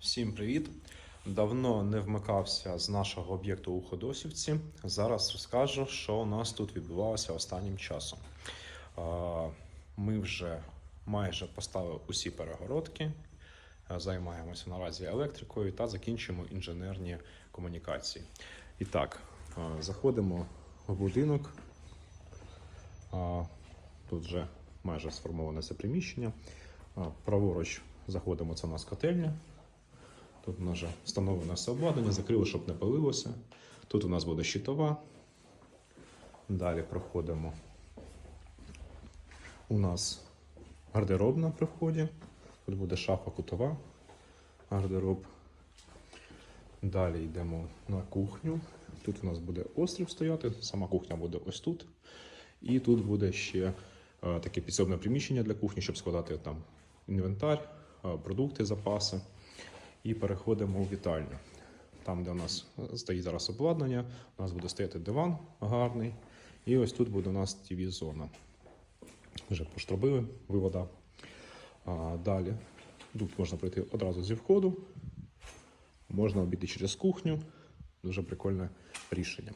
Всім привіт! Давно не вмикався з нашого об'єкту у Ходосівці. Зараз розкажу, що у нас тут відбувалося останнім часом. Ми вже майже поставили усі перегородки, займаємося наразі електрикою та закінчуємо інженерні комунікації. І так, заходимо в будинок. Тут вже майже сформоване це приміщення. Праворуч заходимо, це у нас котельня. Тут у нас вже встановлене все обладнання, закрили, щоб не палилося. Тут у нас буде щитова. Далі проходимо. У нас гардеробна при вході. Тут буде шафа кутова, гардероб. Далі йдемо на кухню. Тут у нас буде острів стояти, сама кухня буде ось тут. І тут буде ще е, таке підсобне приміщення для кухні, щоб складати там інвентар, е, продукти, запаси. І переходимо у вітальню. Там, де у нас стоїть зараз обладнання, у нас буде стояти диван гарний. І ось тут буде у нас тв зона Вже поштробили вивода. А, далі тут можна пройти одразу зі входу, можна обійти через кухню. Дуже прикольне рішення.